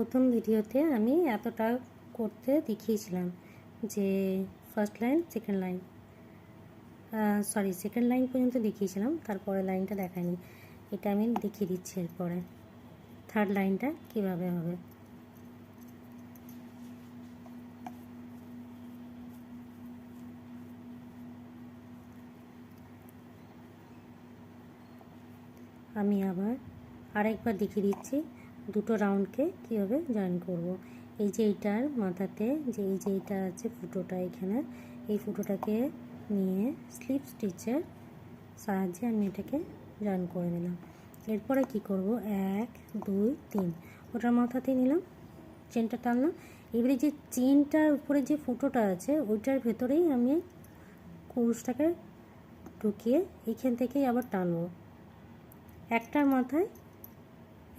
প্রথম ভিডিওতে আমি এতটা করতে দেখিয়েছিলাম যে first line second line sorry second line পর্যন্ত দেখিয়েছিলাম, তারপরে লাইনটা দেখায়নি। এটা আমি দেখিয়ে দিচ্ছি এরপরে। থার্ড লাইনটা কীভাবে হবে? আমি আবার আরেকবার দেখিয়ে দিচ্ছি। দুটো রাউন্ডকে কীভাবে জয়েন করব। এই যে এইটার মাথাতে যে, এই যে এইটা আছে ফুটোটা এখানে, এই ফুটোটাকে নিয়ে স্লিপ স্টিচের সাহায্যে আমি এটাকে জয়েন করে নিলাম। এরপরে কি করব? এক, দুই, তিন। ওটার মাথাতে নিলাম চেনটা টানলাম। এবারে যে চেনটার উপরে যে ফুটোটা আছে, ওইটার ভেতরেই আমি কুরুশটাকে ঢুকিয়ে এইখান থেকেই আবার টানবো। একটার মাথায়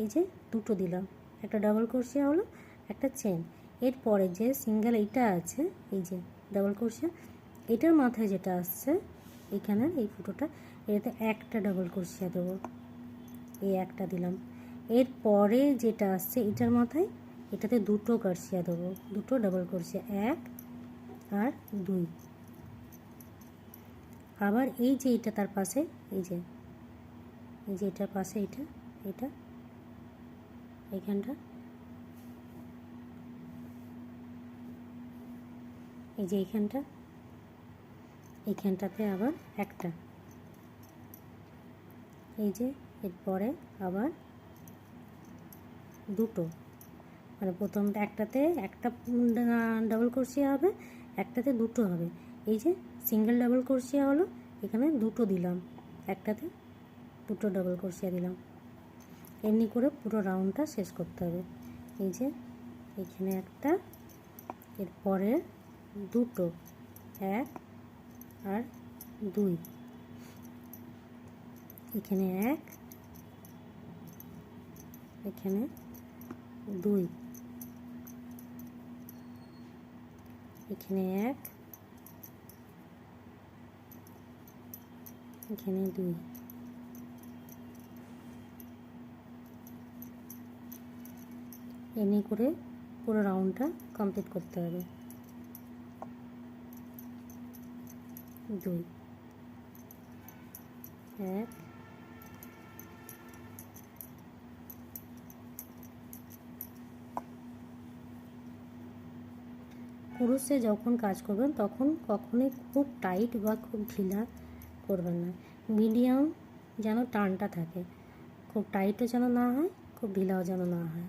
এই যে দুটো দিলাম। একটা ডাবল ক্রোশিয়া হলো, একটা চেন এরপরে যে সিঙ্গেল এইটা আছে, এই যে ডাবল ক্রোশিয়া এটার মাথায় যেটা আসছে, এখানে এই ফুটোটা, এটাতে একটা ডাবল ক্রোশিয়া দেবো। এই একটা দিলাম। এরপরে যেটা আসছে এটার মাথায়, এটাতে দুটো কারসিয়া দেবো। দুটো ডাবল ক্রোশিয়া এক আর দুই। আবার এই যে এটা তার পাশে, এই যে এই যে এটার পাশে এটা এটা এইখানটা। এই যে এইখানটা, এইখানটাতে আবার একটা। এই যে এরপরে আবার দুটো। মানে প্রথমটা একটাতে একটা ডাবল ক্রোশিয়া হবে, একটাতে দুটো হবে। এই যে সিঙ্গেল ডাবল ক্রোশিয়া হলো, এখানে দুটো দিলাম। একটাতে দুটো ডাবল ক্রোশিয়া দিলাম। এমনি করে পুরো রাউন্ডটা শেষ করতে হবে। এই যে, এখানে একটা, এরপরে দুটো, এক আর দুই। এখানে এক, এখানে দুই। এখানে এক, এখানে দুই। এমনি করে পুরো রাউন্ডটা কমপ্লিট করতে হবে। দুই, এক, পুরুষে যখন কাজ করবেন তখন কখনোই খুব টাইট বা খুব ঢিলা করবেন না। মিডিয়াম যেন টানটা থাকে। খুব টাইটও যেন না হয়, খুব ঢিলাও যেন না হয়।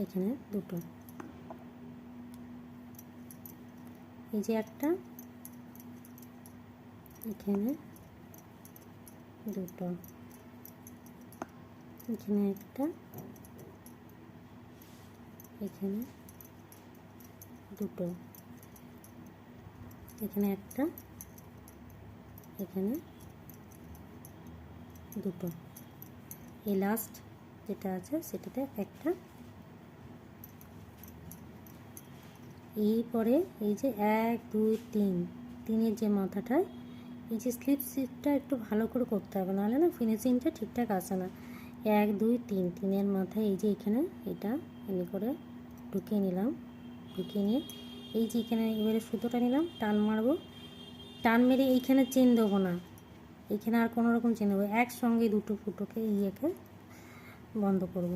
এখানে দুটো। এই যে একটা, এখানে দুটো। এখানে একটা, এখানে দুটো। এখানে একটা, এখানে দুটো। এই লাস্ট যেটা আছে, সেটাতে একটা এই পরে এই যে এক, দুই, তিন, তিনের যে মাথাটায় এই যে স্লিপ সিটটা একটু ভালো করে করতে হবে, নাহলে না ফিনিশিংটা ঠিকঠাক আসে না। এক, দুই, তিন, তিনের মাথায় এই যে এখানে এটা এমনি করে ঢুকিয়ে নিলাম, ঢুকিয়ে নিয়ে এই যে এখানে এবারে সুতোটা নিলাম, টান মারবো। টান মেরে এইখানে চেন দেবো না এইখানে আর কোনো রকম চেন দেবো একসঙ্গে দুটো ফুটোকে ইয়েকে বন্ধ করব।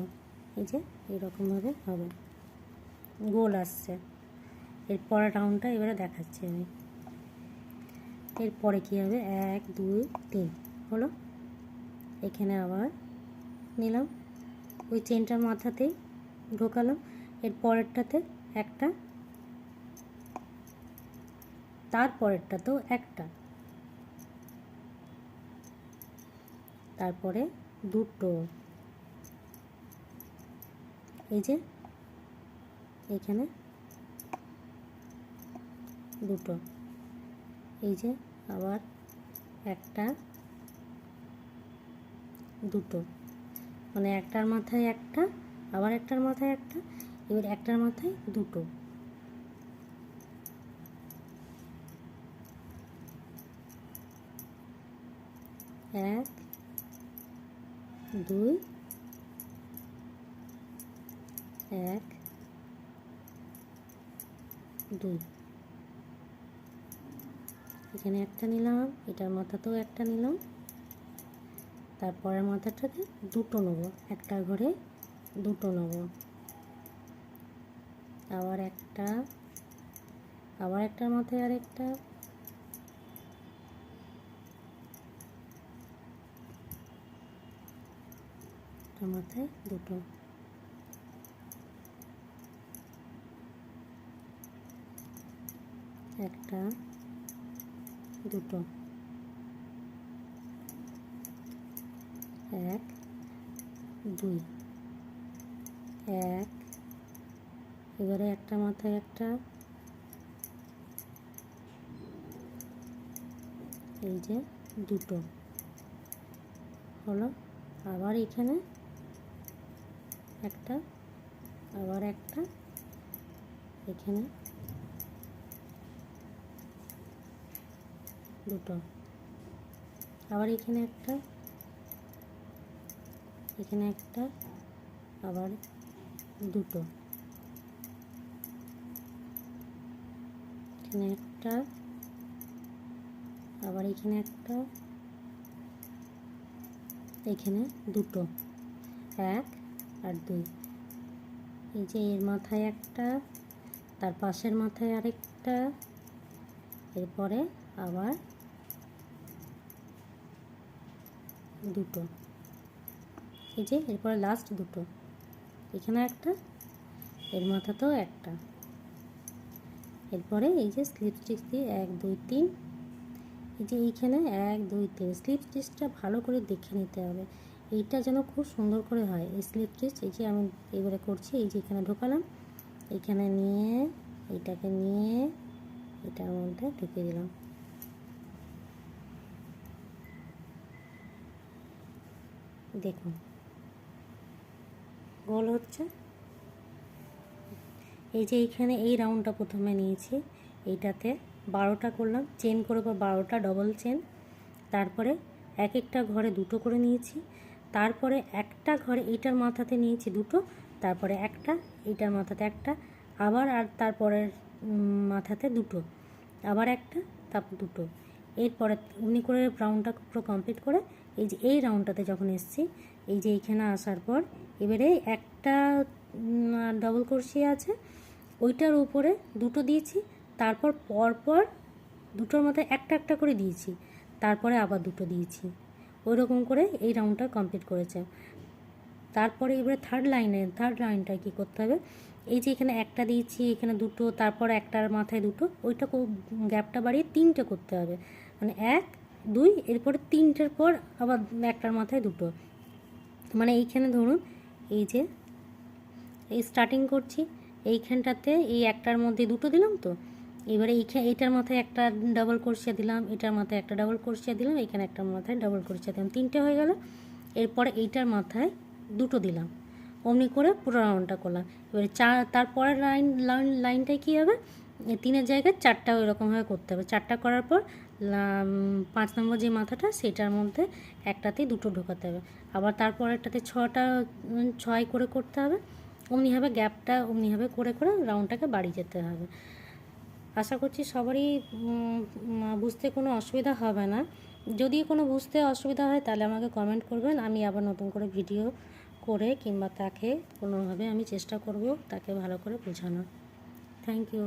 এই যে এরকমভাবে হবে। গোল আসছে। এর পরের রাউন্ডটা এবারে দেখাচ্ছি আমি। এরপরে কী হবে? এক, দুই, তিন। হলো? এখানে আবার নিলাম। ওই চেনটার মাথাতেই ঢোকালাম। এর পরেরটাতে একটা। তারপরেরটাতেও একটা। তারপরে দুটো। এই যে, এখানে দুটো। এই যে আবার একটা, দুটো। মানে একটার মাথায় একটা, আবার একটার মাথায় একটা, এবার একটার মাথায় দুটো। এক, দুই এক, দুই। এখানে একটা নিলাম, এটার মাথাতেও একটা নিলাম। তারপরের মাথাটাতে দুটো নেব, একটা ঘরে দুটো নেব। আবার একটা, আবার একটার মাথায় আরেকটা। একটা মাথায় দুটো। একটা দুটো। এক, দুই। এক। এবারে একটা মাথায় একটা। এই যে দুটো। হলো? আবার এখানে একটা, আবার একটা। এখানে দুটো। আবার এখানে একটা এখানে একটা, আবার দুটো। এখানে একটা, আবার এখানে একটা, এখানে দুটো। এক আর দুই। এই যে এর মাথায় একটা, তার পাশের মাথায় আরেকটা, এরপরে আবার দুটো। এই যে, এরপরে লাস্ট দুটো। এখানে একটা, এর মাথাতেও একটা। এরপরে এই যে স্লিপ স্টিচ দিয়ে এক, দুই, তিন। এই যে এইখানে এক, দুই, তিন। স্লিপ স্টিচটা ভালো করে দেখে নিতে হবে। এইটা যেন খুব সুন্দর করে হয়। এই স্লিপ স্টিচ এই যে আমি এবারে করছি, এই যে এখানে ঢোকালাম। এখানে নিয়ে এইটাকে নিয়ে এটার মধ্যে ঢুকে দিলাম। দেখুন। গোল হচ্ছে। এই যে এইখানে এই রাউন্ডটা প্রথমে নিয়েছি, এইটাতে বারোটা করলাম, চেন করে বা বারোটা ডবল চেন। তারপরে এক একটা ঘরে দুটো করে নিয়েছি। তারপরে একটা ঘরে এইটার মাথাতে নিয়েছি দুটো, তারপরে একটা, এইটার মাথাতে একটা, আবার আর তারপরের মাথাতে দুটো, আবার একটা, তারপর দুটো। এরপরে উনি করে রাউন্ডটা পুরো কমপ্লিট করে এই যে, এই রাউন্ডটাতে যখন এসছি, এই যে এইখানে আসার পর এবারে একটা ডবল করছি আছে, ওইটার উপরে দুটো দিয়েছি, তারপর পরপর দুটোর মধ্যে একটা একটা করে দিয়েছি, তারপরে আবার দুটো দিয়েছি। ওই রকম করে এই রাউন্ডটা কমপ্লিট করেছে। তারপরে এবারে থার্ড লাইনে থার্ড লাইনটা কী করতে হবে? এই যে এখানে একটা দিয়েছি, এখানে দুটো, তারপর একটার মাথায় দুটো, ওইটা গ্যাপটা বাড়িয়ে তিনটে করতে হবে। মানে এক, দুই, এরপরে তিনটের পর আবার একটার মাথায় দুটো। মানে এইখানে ধরুন, এই যে, এই স্টার্টিং করছি, এইখানটাতে এই একটার মধ্যে দুটো দিলাম তো। এবারে এইখানে এইটার মাথায় একটা ডাবল করছিয়া দিলাম, এটার মাথায় একটা ডাবল করছিয়া দিলাম এখানে একটা মাথায় ডাবল করছিয়া দিলাম। তিনটে হয়ে গেল, এরপরে এইটার মাথায় দুটো দিলাম। অমনি করে পুরো রাউন্ডটা করলাম। এবারে চার তারপরের লাইন লাইন লাইনটায় কী হবে? তিনের জায়গায় চারটা ওইরকমভাবে করতে হবে। চারটা করার পর পাঁচ নম্বর যে মাথাটা সেটার মধ্যে একটাতেই দুটো ঢোকাতে হবে। আবার তারপরেরটাতে ছটা উম, ছয় করে করতে হবে। অমনিভাবে গ্যাপটা অমনিভাবে করে করে রাউন্ডটাকে বাড়ি যেতে হবে। আশা করছি সবারই বুঝতে কোনো অসুবিধা হবে না। যদি কোনো বুঝতে অসুবিধা হয় তাহলে আমাকে কমেন্ট করবেন। আমি আবার নতুন করে ভিডিও করে কিংবা তাকে কোনোভাবে আমি চেষ্টা করব তাকে ভালো করে বোঝানোর। Thank you.